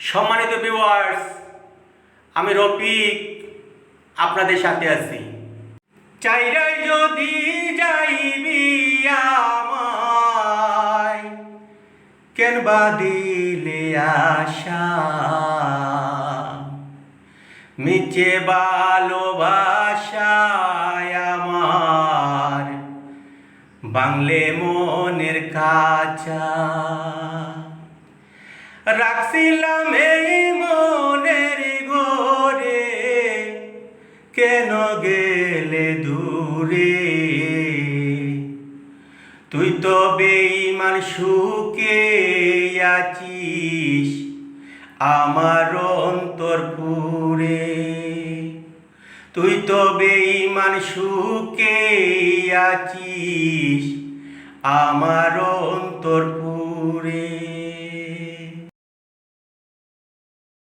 সম্মানিত ভিউয়ার্স আমি রফিক, আপনাদের সাথে আছি। চাইরাই যদি যাইবি আমায়, কেন বা দিলে আশা? মিছে ভালোবাসায় আমার বাংলে মনের কাছা রাখছিলাম এই মনের ঘরে। কেন গেলে দূরে? তুই তো বেইমান সুখে আছিস, আমার অন্তর পুরে। তুই তো বেইমান সুখে আছিস, আমার অন্তর পুরে।